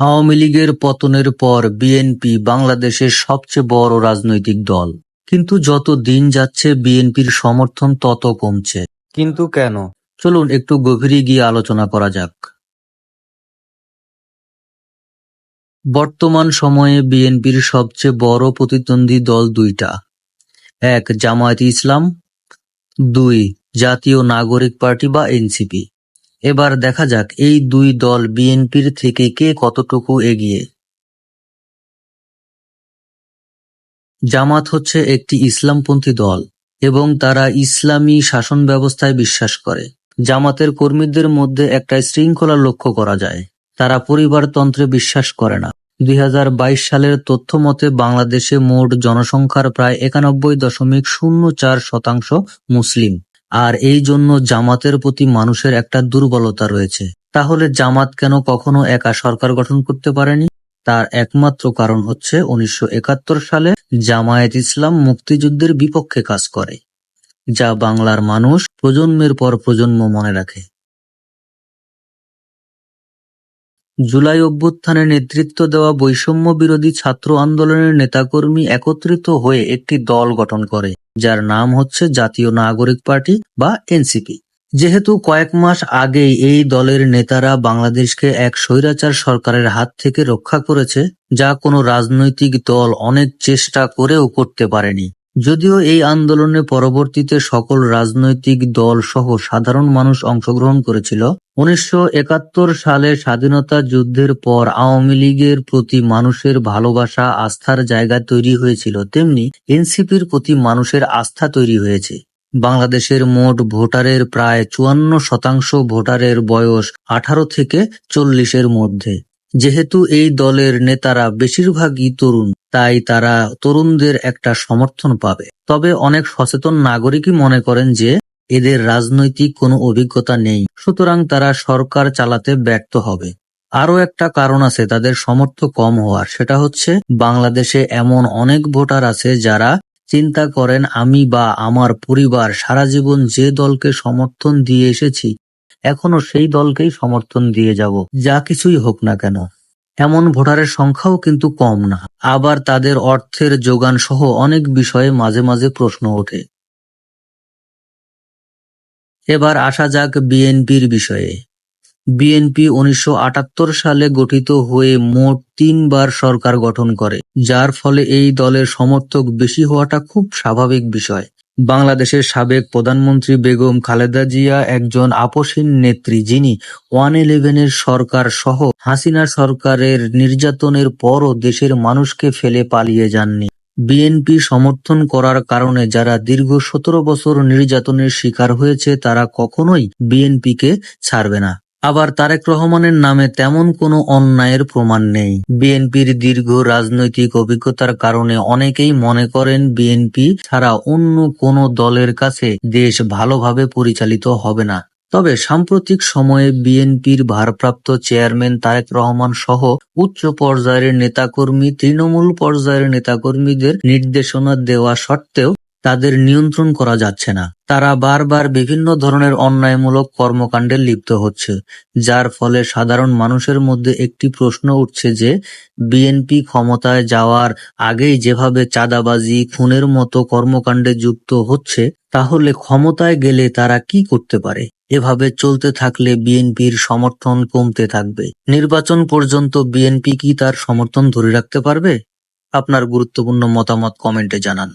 আওয়ামী লীগের পতনের পর বিএনপি বাংলাদেশের সবচেয়ে বড় রাজনৈতিক দল। কিন্তু যত দিন যাচ্ছে, বিএনপির সমর্থন তত কমছে। কিন্তু কেন? চলুন একটু গভীরে গিয়ে আলোচনা করা যাক। বর্তমান সময়ে বিএনপির সবচেয়ে বড় প্রতিদ্বন্দ্বী দল দুইটা। এক, জামায়াত ইসলাম। দুই, জাতীয় নাগরিক পার্টি বা এনসিপি। এবার দেখা যাক এই দুই দল বিএনপির থেকে কে কতটুকু এগিয়ে। জামাত হচ্ছে একটি ইসলামপন্থী দল এবং তারা ইসলামী শাসন ব্যবস্থায় বিশ্বাস করে। জামাতের কর্মীদের মধ্যে একটা শৃঙ্খলা লক্ষ্য করা যায়। তারা পরিবারতন্ত্রে বিশ্বাস করে না। দুই হাজার বাইশ সালের তথ্য মতে বাংলাদেশে মোট জনসংখ্যার প্রায় একানব্বই দশমিক শূন্য চার শতাংশ মুসলিম। আর এই জন্য জামাতের প্রতি মানুষের একটা দুর্বলতা রয়েছে। তাহলে জামাত কেন কখনো একা সরকার গঠন করতে পারেনি? তার একমাত্র কারণ হচ্ছে উনিশশো একাত্তর সালে জামায়াত ইসলাম মুক্তিযুদ্ধের বিপক্ষে কাজ করে, যা বাংলার মানুষ প্রজন্মের পর প্রজন্ম মনে রাখে। জুলাই অভ্যুত্থানে নেতৃত্ব দেওয়া বৈষম্য বিরোধী ছাত্র আন্দোলনের নেতাকর্মী একত্রিত হয়ে একটি দল গঠন করে। যার নাম হচ্ছে জাতীয় নাগরিক পার্টি বা এনসিপি। যেহেতু কয়েক মাস আগেই এই দলের নেতারা বাংলাদেশকে এক স্বৈরাচার সরকারের হাত থেকে রক্ষা করেছে, যা কোনো রাজনৈতিক দল অনেক চেষ্টা করেও করতে পারেনি। যদিও এই আন্দোলনে পরবর্তীতে সকল রাজনৈতিক দল সহ সাধারণ মানুষ অংশগ্রহণ করেছিল, উনিশশো একাত্তর সালে স্বাধীনতা যুদ্ধের পর আওয়ামী লীগের প্রতি মানুষের ভালোবাসা, আস্থার জায়গা তৈরি হয়েছিল, তেমনি এনসিপির প্রতি মানুষের আস্থা তৈরি হয়েছে। বাংলাদেশের মোট ভোটারের প্রায় চুয়ান্ন শতাংশ ভোটারের বয়স আঠারো থেকে চল্লিশের মধ্যে। যেহেতু এই দলের নেতারা বেশিরভাগই তরুণ, তাই তারা তরুণদের একটা সমর্থন পাবে। তবে অনেক সচেতন নাগরিকই মনে করেন যে, এদের রাজনৈতিক কোনো অভিজ্ঞতা নেই। সুতরাং তারা সরকার চালাতে ব্যর্থ হবে। আরও একটা কারণ আছে তাদের সমর্থ কম হওয়ার, সেটা হচ্ছে বাংলাদেশে এমন অনেক ভোটার আছে যারা চিন্তা করেন, আমি বা আমার পরিবার সারা জীবন যে দলকে সমর্থন দিয়ে এসেছি এখনও সেই দলকেই সমর্থন দিয়ে যাব, যা কিছুই হোক না কেন। এমন ভোটারের সংখ্যাও কিন্তু কম না। আবার তাদের অর্থের যোগান সহ অনেক বিষয়ে মাঝে মাঝে প্রশ্ন ওঠে। এবার আসা যাক বিএনপির বিষয়ে। বিএনপি উনিশশো আটাত্তর সালে গঠিত হয়ে মোট তিনবার সরকার গঠন করে, যার ফলে এই দলের সমর্থক বেশি হওয়াটা খুব স্বাভাবিক বিষয়। বাংলাদেশের সাবেক প্রধানমন্ত্রী বেগম খালেদা জিয়া, একজন আপসীন নেত্রী যিনি ওয়ান ইলেভেনের সরকার সহ হাসিনা সরকারের নির্যাতনের পরও দেশের মানুষকে ফেলে পালিয়ে যাননি। বিএনপি সমর্থন করার কারণে যারা দীর্ঘ সতেরো বছর নির্যাতনের শিকার হয়েছে, তারা কখনোই বিএনপিকে ছাড়বে না। আবার তারেক রহমানের নামে তেমন কোনো অন্যায়ের প্রমাণ নেই। বিএনপির দীর্ঘ রাজনৈতিক অভিজ্ঞতার কারণে অনেকেই মনে করেন বিএনপি ছাড়া অন্য কোনো দলের কাছে দেশ ভালোভাবে পরিচালিত হবে না। তবে সাম্প্রতিক সময়ে বিএনপির ভারপ্রাপ্ত চেয়ারম্যান তারেক রহমান সহ উচ্চ পর্যায়ের নেতাকর্মী, তৃণমূল পর্যায়ের নেতাকর্মীদের নির্দেশনা দেওয়া সত্ত্বেও তাদের নিয়ন্ত্রণ করা যাচ্ছে না। তারা বারবার বিভিন্ন ধরনের অন্যায়মূলক কর্মকাণ্ডে লিপ্ত হচ্ছে, যার ফলে সাধারণ মানুষের মধ্যে একটি প্রশ্ন উঠছে যে, বিএনপি ক্ষমতায় যাওয়ার আগেই যেভাবে চাঁদাবাজি, খুনের মতো কর্মকাণ্ডে যুক্ত হচ্ছে, তাহলে ক্ষমতায় গেলে তারা কি করতে পারে? এভাবে চলতে থাকলে বিএনপির সমর্থন কমতে থাকবে। নির্বাচন পর্যন্ত বিএনপি কি তার সমর্থন ধরে রাখতে পারবে? আপনার গুরুত্বপূর্ণ মতামত কমেন্টে জানান।